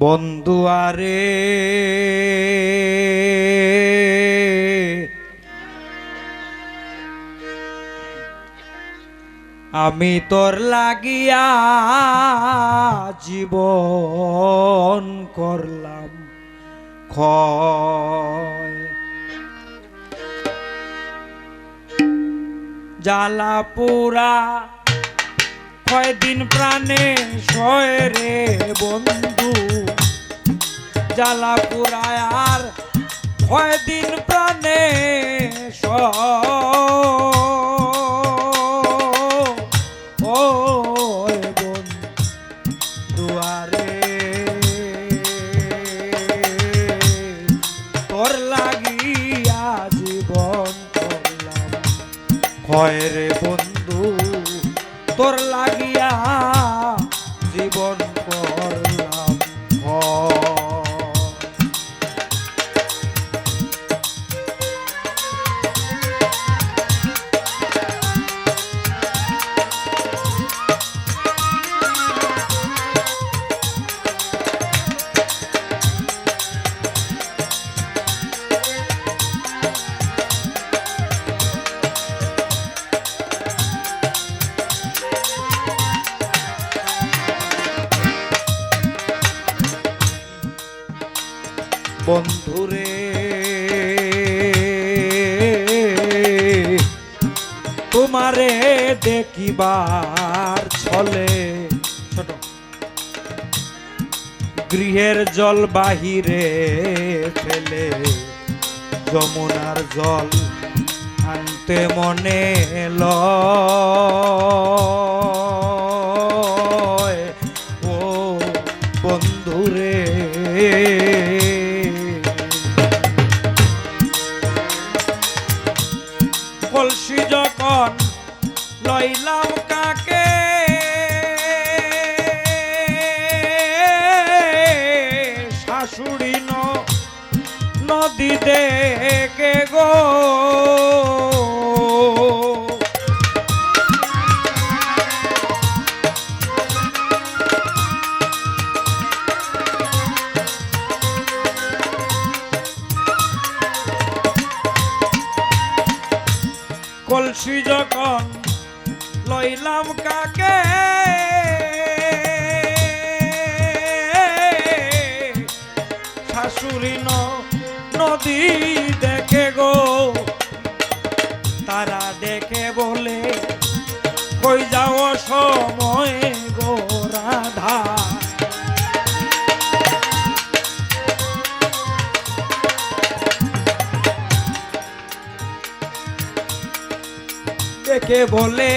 বন্ধু আরে, আমি তোর লাগিয়া জীবন করলাম। ক্ষয়। জ্বালা পুরা কয়দিন প্রাণে সয় রে বন্ধু। জ্বালা পুরায় আর কয়দিন প্রাণে ও বন্ধুরে। তোমারে দেখিবার ছলে ছোট। গৃহের জল বাহিরে ফেলে যমুনার জল আনতে মনে লয় নদী দেখে গো। কলসি যখন লইলাম কাকে? শাশুড়ি ন নদী দেখে গো, তারা দেখে বলে, কই যাও সময় গো রাধা? দেখে বলে,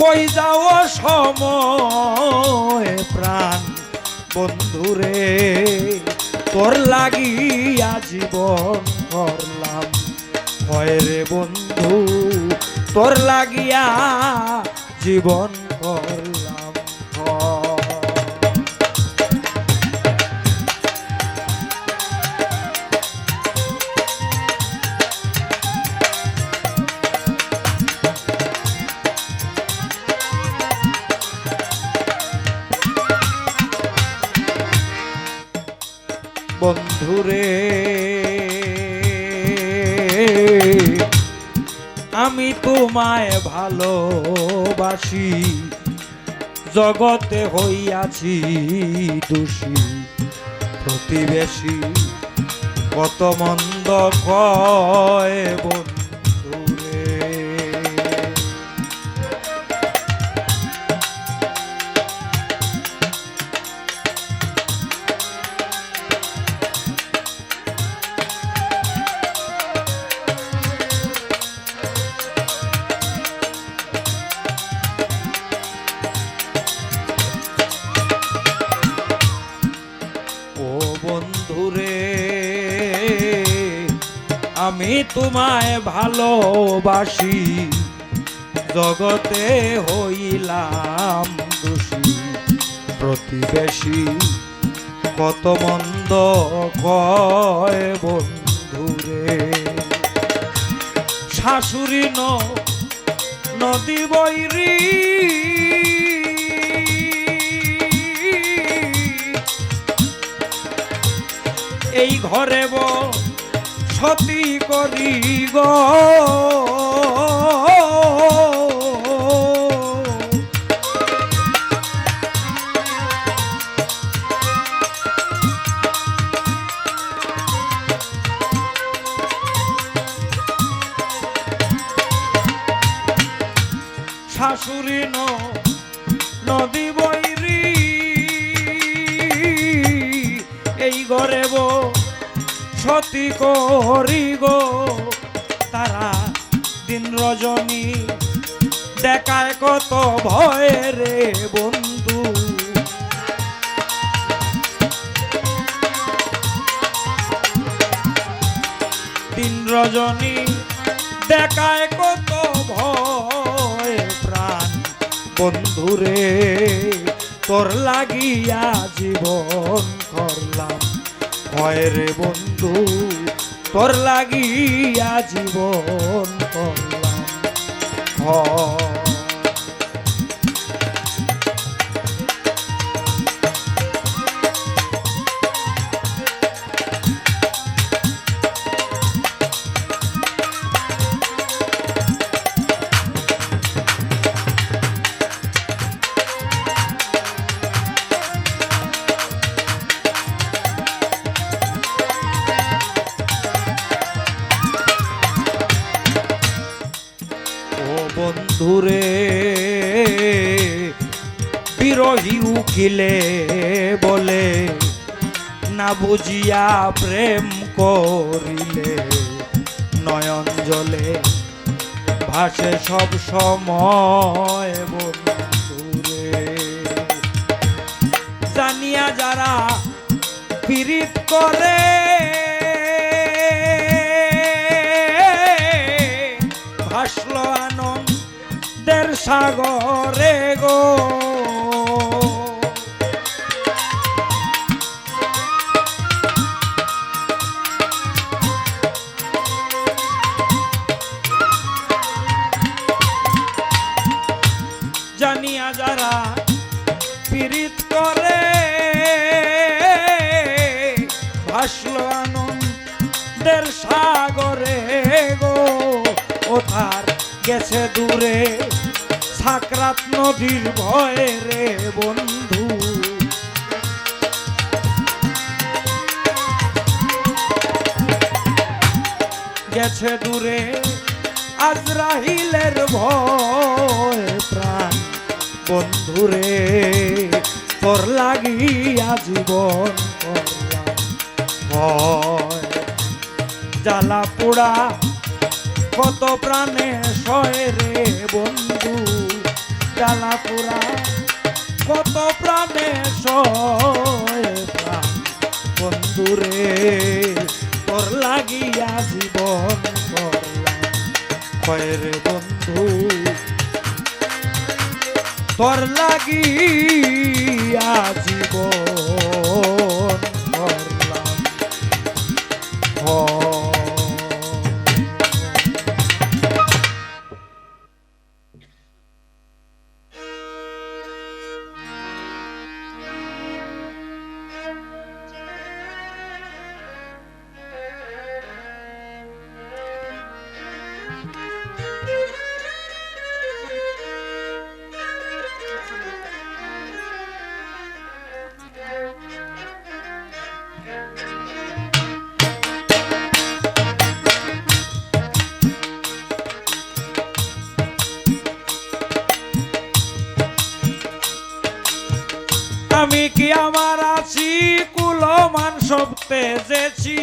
কই যাও সময় প্রাণ, বন্ধুরে? তোর লাগিয়া জীবন করলাম হয় রে বন্ধু তোর লাগিয়া জীবন করলাম বন্ধুরে আমি তোমায় ভালোবাসি জগতে হইয়াছি দোষী প্রতিবেশী। কত মন্দ কয় বন্ধুরে আমি তোমায় ভালোবাসি। জগতে হইলাম দোষী, প্রতিবেশী। কত মন্দ কয় বন্ধুরে। শাশুড়ি নদী বৈরী। এই ঘরে ব সতী করি গো। শাশুড়ি নদী বৈরি এই ঘরে বো সতী করি গো। তারা দিন রজনী, দেখায় কত ভয় রে বন্ধু। দিন রজনী, দেখায় কত ভয় প্রাণ বন্ধুরে তোর লাগিয়া জীবন করলাম। ভয় রে বন্ধু তোর লাগিয়া জীবন করলাম ভয় বন্ধুরে বিরোহী উকিলে বলে, না বুঝিয়া প্রেম করিলে নয়ন জলে ভাসে সব সময় বন্ধুরে জানিয়া যারা পীড়িত করে সাগরে গো। জানিয়া যারা পীড়িত করে ভাসলো আনন্দের সাগরে গো। ও গেছে দূরে। সাকরাত নদীর ভয়ে রে বন্ধু। গেছে দূরে আজরাহিলের ভয় প্রাণ। বন্ধুরে তোর লাগিয়া জীবন জ্বালা পোড়া, কত প্রাণে সয় রে বন্ধু। জ্বালা পোড়া কত প্রাণে প্রাণ। বন্ধুরে তোর লাগিয়া জীবন করলাম। বন্ধু তোর লাগিয়া জীবন তেজেছি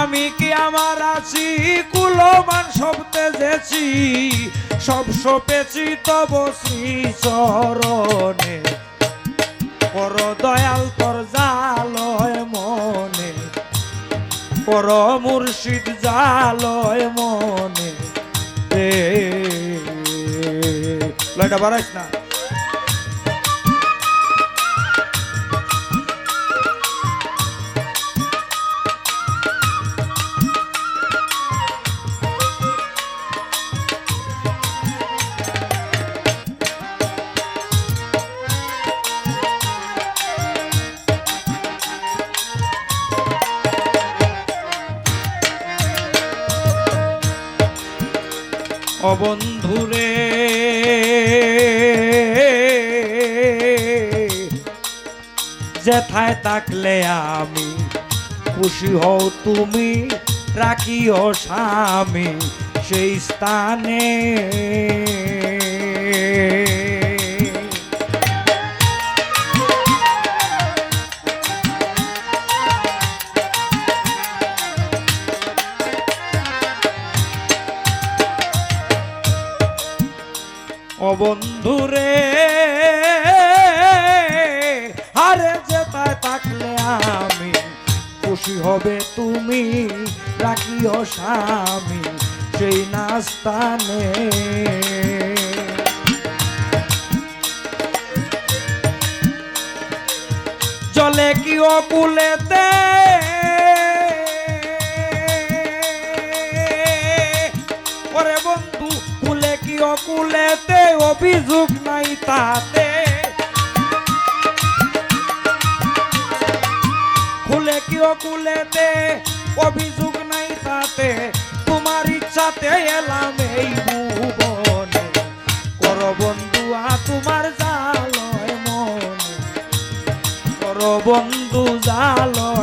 আমি কি আমার আছি কুলমান সব তেজেছি? সব সপেছি তব শ্রী চরণে পর দয়াল তোর জালয় মনে। পর মুর্শিদ জালয় মনে। লয়টা বাড়াইস না। ও বন্ধুরে যেথায় থাকলে আমি খুশি হও তুমি রাখিও স্বামী সেই স্থানে। স্বামী সেই নাস্তানে জলে কি অকুলেতে? ওরে বন্ধু কুলে কি অকুলেতে? অভিযোগ নাই তাতে। খুলে কি অকুলেতে? অভিযোগ নাই সাথে তোমার ইচ্ছাতে এলাম এই ভুবনে। কর বন্ধুয়া তোমার জালয় মনে। কর বন্ধু জালয়